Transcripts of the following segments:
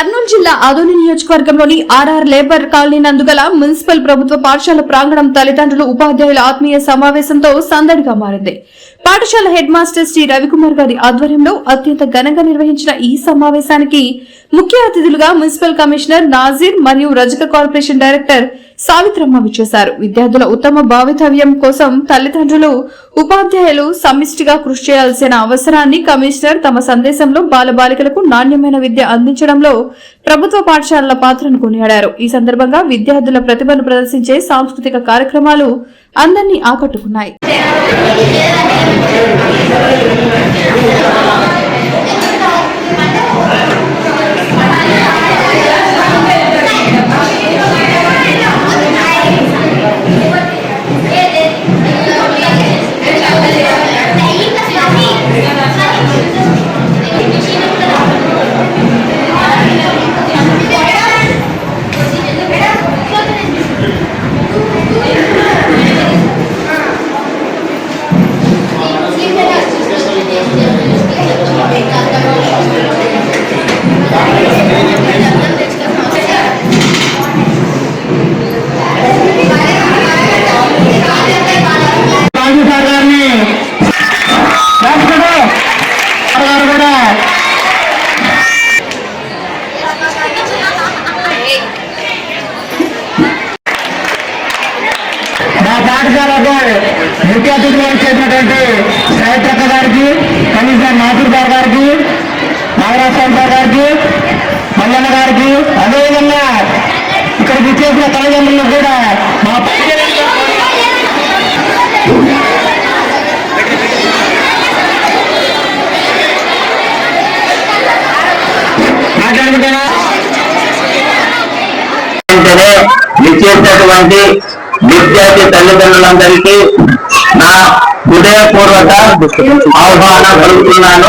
కర్నూలు జిల్లా ఆదోని నియోజకవర్గంలోని RR labour colony నందుగల మున్సిపల్ ప్రభుత్వ పాఠశాల ప్రాంగణం తల్లిదండ్రులు ఉపాధ్యాయుల ఆత్మీయ సమావేశంతో సందడిగా మారింది. పాఠశాల హెడ్ మాస్టర్ శ్రీ రవికుమార్ గారి ఆధ్వర్యంలో అత్యంత ఘనంగా నిర్వహించిన ఈ సమావేశానికి ముఖ్య అతిథులుగా మున్సిపల్ కమిషనర్ నాజీర్ మరియు రజక కార్పొరేషన్ డైరెక్టర్ సావిత్రమ్మ విచ్చేశారు. విద్యార్థుల ఉత్తమ భావితవ్యం కోసం తల్లిదండ్రులు ఉపాధ్యాయులు సమిష్టిగా కృషి చేయాల్సిన అవసరాన్ని కమిషనర్ తమ సందేశంలో బాలబాలికలకు నాణ్యమైన విద్య అందించడంలో ప్రభుత్వ పాఠశాలల పాత్రను కొనియాడారు. ఈ సందర్భంగా విద్యార్థుల ప్రతిభను ప్రదర్శించే సాంస్కృతిక కార్యక్రమాలు అందరినీ ఆకట్టుకున్నాయి. ముఖ్య అతిథిగా వచ్చేసినటువంటి సాయిత్రక్క గారికి కమిషనర్ నాసూర్ గారికి నాగరాజస్వామి సార్ గారికి మల్లన్న గారికి అదేవిధంగా ఇక్కడికి ఇచ్చేసిన తల్లిదండ్రులకు కూడా మా మాట్లాడుకుంటారా? వెంటనే నిశ్చేసినటువంటి విద్యార్థి తల్లిదండ్రులందరికీ నా హృదయపూర్వక ఆహ్వానం పలుకుతున్నాను.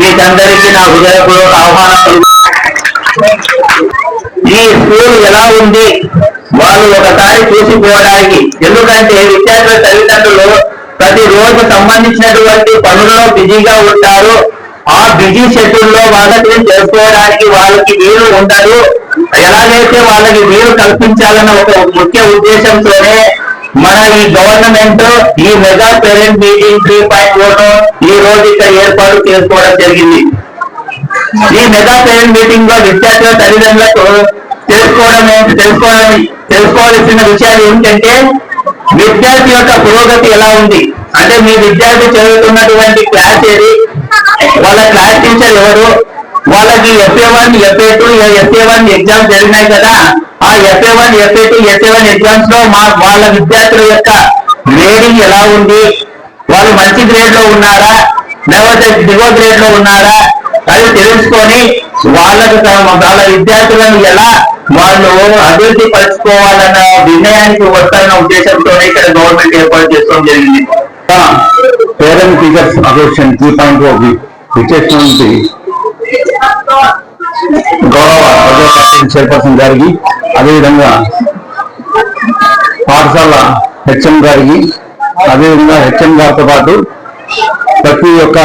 మీకందరికీ నా హృదయపూర్వక ఆహ్వానం ఈ స్కూల్ ఎలా ఉంది? వాళ్ళు ఒకసారి చూసిపోవడానికి. ఎందుకంటే విద్యార్థుల తల్లిదండ్రులు ప్రతిరోజు సంబంధించినటువంటి పనుల్లో బిజీగా ఉంటారు. ఆ బిజీ షెడ్యూల్లో వాళ్ళకి చేసుకోవడానికి వాళ్ళకి వీలు ఉండదు. ఎలాగైతే వాళ్ళకి వీలు కల్పించాలన్న ఒక ముఖ్య ఉద్దేశంతోనే మన ఈ గవర్నమెంట్ ఈ mega parent meeting three point ఈ రోజు ఇక్కడ ఏర్పాటు చేసుకోవడం జరిగింది. ఈ మెగా పేరెంట్ మీటింగ్లో విద్యార్థుల తల్లిదండ్రులకు తెలుసుకోవడం తెలుసుకోవడం తెలుసుకోవాల్సిన విషయాలు ఏమిటంటే విద్యార్థి యొక్క పురోగతి ఎలా ఉంది? అంటే మీ విద్యార్థి చదువుతున్నటువంటి క్లాస్ ఏది? వాళ్ళ క్లాస్ టీచర్ ఎవరు? వాళ్ళకి FA one FA two FA one exams జరిగినాయి కదా. ఆ FA one FA two FA one ఎగ్జామ్స్లో మా వాళ్ళ విద్యార్థుల యొక్క గ్రేడింగ్ ఎలా ఉంది? వాళ్ళు మంచి గ్రేడ్లో ఉన్నారా? లేకపోతే దిగో గ్రేడ్లో ఉన్నారా? అది తెలుసుకొని వాళ్ళకు వాళ్ళ విద్యార్థులను ఎలా వాళ్ళు అభివృద్ధి పరచుకోవాలన్న నిర్ణయానికి వస్తారన్న ఉద్దేశంతో ఇక్కడ గవర్నమెంట్ ఏర్పాటు చేసుకోవడం జరిగింది. Parent teachers association three point ఓకి విచ్చేసినటువంటి గౌరవ చైర్పర్సన్ గారికి అదేవిధంగా పాఠశాల హెచ్ఎం గారికి అదేవిధంగా హెచ్ఎం గారితో పాటు ప్రతి ఒక్క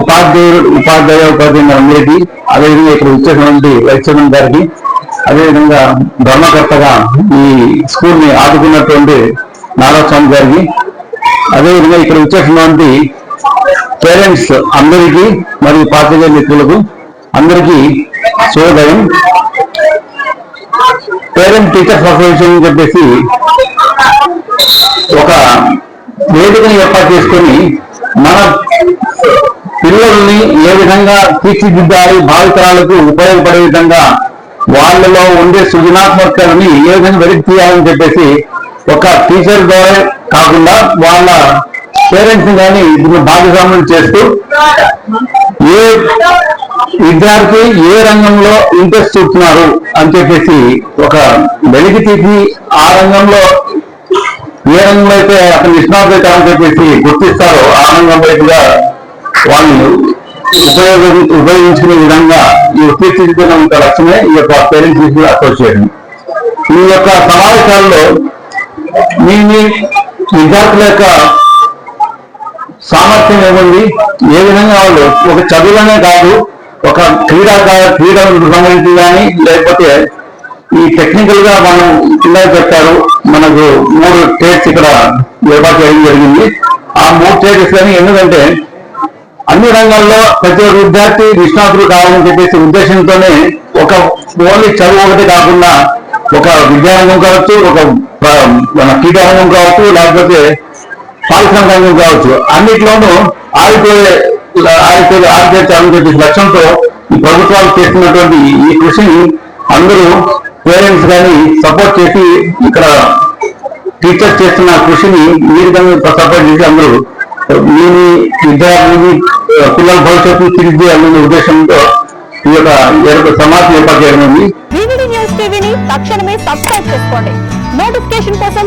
ఉపాధ్యాయుడు ఉపాధ్యాయ ఉపాధ్యాయులు అందరికీ అదేవిధంగా ఇక్కడ వచ్చేటువంటి వైస్ చైర్మన్ గారికి అదేవిధంగా ధర్మకర్తగా ఈ స్కూల్ని ఆదుకున్నటువంటి నారాస్వామి గారికి అదేవిధంగా ఇక్కడ వచ్చేటువంటి పేరెంట్స్ అందరికీ మరియు పాత్రికేయ మిత్రులకు అందరికీ శుభోదయం. పేరెంట్ టీచర్స్ అసోసియేషన్ అని చెప్పేసి ఒక వేదికను ఏర్పాటు చేసుకొని మన పిల్లల్ని ఏ విధంగా తీర్చిదిద్దాలి భావితరాలకు ఉపయోగపడే విధంగా వాళ్ళలో ఉండే సృజనాత్మకతని ఏ విధంగా వెలికి తీయాలని చెప్పేసి ఒక టీచర్ ద్వారా కాకుండా వాళ్ళ పేరెంట్స్ కానీ దీన్ని భాగస్వామ్యం చేస్తూ ఏ విద్యార్థి ఏ రంగంలో ఇంట్రెస్ట్ చూస్తున్నారు అని చెప్పేసి ఒక వెలికి తీసి ఆ రంగంలో ఏ రంగంలో అయితే అతను నిష్ణాతులు అని చెప్పేసి గుర్తిస్తారో ఆ రంగం వైపుగా వాళ్ళు ఉపయోగ ఉపయోగించుకునే విధంగా ఈ తీర్చిదిద్దడం ఒక లక్ష్యమే ఈ యొక్క పేరెంట్స్ కూడా అప్రోచ్ చేయడం. ఈ యొక్క సమావేశాల్లో మీ విద్యార్థుల యొక్క సామర్థ్యం ఏముంది? ఏ విధంగా వాళ్ళు ఒక చదువులనే కాదు ఒక క్రీడా క్రీడలకు సంబంధించి కానీ లేకపోతే ఈ టెక్నికల్గా మనం కింద పెట్టారు మనకు మూడు స్టేట్స్ ఇక్కడ ఏర్పాటు చేయడం జరిగింది. ఆ మూడు స్టేట్స్ కానీ ఎందుకంటే అన్ని రంగాల్లో ప్రతి ఒక్క విద్యార్థి నిష్ణాతులు కావాలని చెప్పేసి ఉద్దేశంతోనే ఒక ఓన్లీ చదువు ఒకటి కాకుండా ఒక విద్యారంగం కావచ్చు ఒక మన క్రీడారంగం కావచ్చు లేకపోతే పారిశ్రామిక రంగం కావచ్చు. అన్నిట్లోనూ ఆరిపోయే ఆరిపోయే ఆరిపోయాలని చెప్పేసి లక్ష్యంతో ఈ ప్రభుత్వాలు చేస్తున్నటువంటి ఈ కృషిని అందరూ పేరెంట్స్ కానీ సపోర్ట్ చేసి ఇక్కడ టీచర్స్ చేస్తున్న కృషిని ఈ విధంగా సపోర్ట్ చేసి అందరూ మీ విద్యార్థులని పిల్లల భవిష్యత్తు తీర్చిదిద్దాలనే ఉద్దేశంతో ఈ యొక్క సమాజం ఏర్పాటు చేయడం తక్షణమే సబ్స్క్రైబ్ చేసుకోండి. నోటిఫికేషన్ కోసం